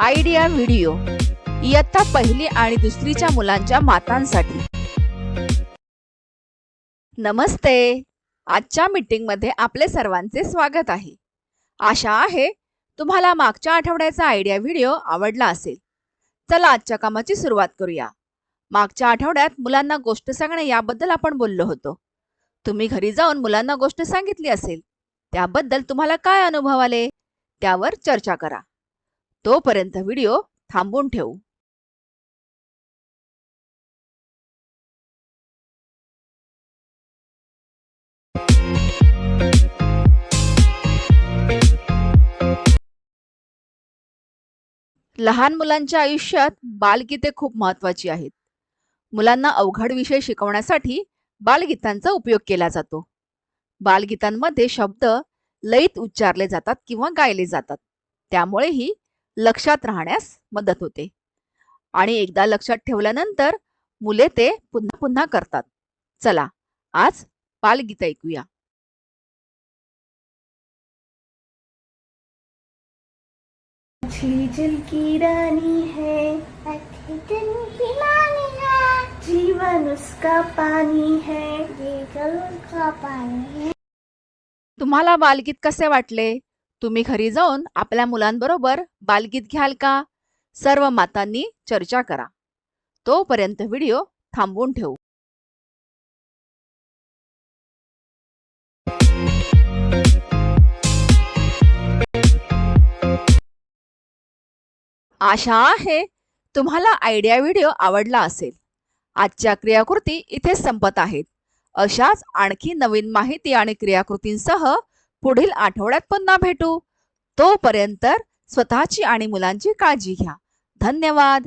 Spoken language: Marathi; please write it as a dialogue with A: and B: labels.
A: Idea video. इयत्ता पहिली आणि दुसरीच्या मुलांच्या मातांसाठी. नमस्ते. आजच्या मीटिंगमध्ये आपले सर्वांचे स्वागत आहे. आशा आहे तुम्हाला मागच्या आठवड्याचा आयडिया व्हिडिओ आवडला असेल. चला आजच्या कामाची सुरुवात करूया. मागच्या आठवड्यात मुलांना गोष्ट सांगणे याबद्दल आपण बोललो होतो. तुम्ही घरी जाऊन मुलांना गोष्ट सांगितली असेल. त्याबद्दल तुम्हाला काय अनुभव आले? त्यावर चर्चा करा. तोपर्यंत व्हिडिओ थांबवून ठेवू. लहान मुलांच्या आयुष्यात बालगीते खूप महत्वाची आहेत. मुलांना अवघड विषय शिकवण्यासाठी बालगीतांचा उपयोग केला जातो. बालगीतांमध्ये शब्द लयीत उच्चारले जातात किंवा गायले जातात. त्यामुळेही लक्षात राहण्यास मदत होते. आणि एकदा लक्षात ठेवल्यानंतर मुले ते पुन्हा पुन्हा करतात. चला आज बालगीत ऐकूया.
B: मछली जल की रानी है जीवन उसका पानी है का पानी है।
A: तुम्हाला बालगीत कसे वाटले? तुम्ही घरी जाऊन आपल्या मुलांबरोबर बालगीत घ्याल का? सर्व मातांनी चर्चा करा. तोपर्यंत व्हिडिओ थांबवून ठेवू. आशा आहे तुम्हाला आयडिया व्हिडिओ आवडला असेल. आजच्या क्रियाकृती इथे संपत आहेत. अशाच आणखी नवीन माहिती आणि क्रियाकृतींसह पुढील आठवड्यात पुन्हा भेटू. तोपर्यंत स्वतःची आणि मुलांची काळजी घ्या. धन्यवाद.